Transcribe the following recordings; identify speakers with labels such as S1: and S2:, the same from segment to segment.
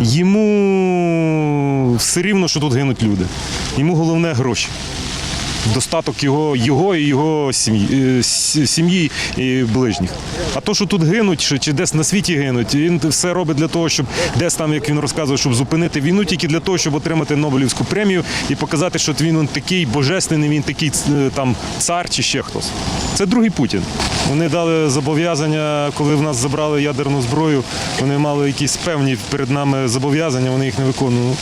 S1: Йому все рівно, що тут гинуть люди. Йому головне гроші. Достаток його, його і його сім'ї, е, сім'ї і ближніх. А то, що тут гинуть, чи десь на світі гинуть, він все робить для того, щоб десь там, як він розказує, щоб зупинити війну, тільки для того, щоб отримати Нобелівську премію і показати, що він он такий божественний, він такий е, там цар чи ще хтось. Це другий Путін. Вони дали зобов'язання, коли в нас забрали ядерну зброю. Вони мали якісь певні перед нами зобов'язання, вони їх не виконували.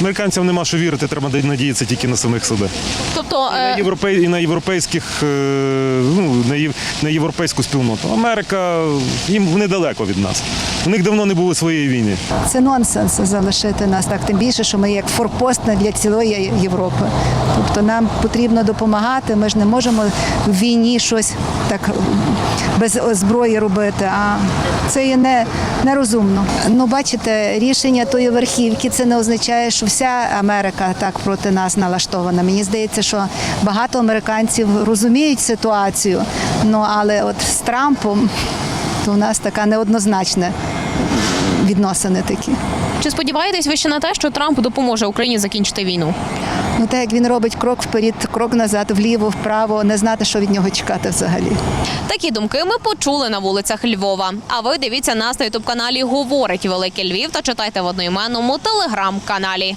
S1: Американцям нема що вірити, треба надіятися тільки на самих себе.
S2: Тобто,
S1: На
S2: е,
S1: європей і на європейських, е, ну на європейську спільноту. Америка їм вони далеко від нас. У них давно не було своєї війни.
S3: Це нонсенс залишити нас так, тим більше, що ми як форпост для цілої Європи. Тобто нам потрібно допомагати. Ми ж не можемо в війні щось так без зброї робити. А це є не, нерозумно. Ну, бачите, рішення тої верхівки це не означає, що вся Америка так проти нас налаштована. Мені здається, що багато американців розуміють ситуацію. Ну але от з Трампом то у нас така неоднозначна відносини такі.
S2: чи сподіваєтесь ви ще на те, що Трамп допоможе Україні закінчити війну?
S3: Ну так як він робить крок вперед, крок назад, вліво, вправо, не знати, що від нього чекати взагалі.
S2: Такі думки ми почули на вулицях Львова. А ви дивіться нас на ютуб каналі Говорить Великий Львів та читайте в одноіменному телеграм-каналі.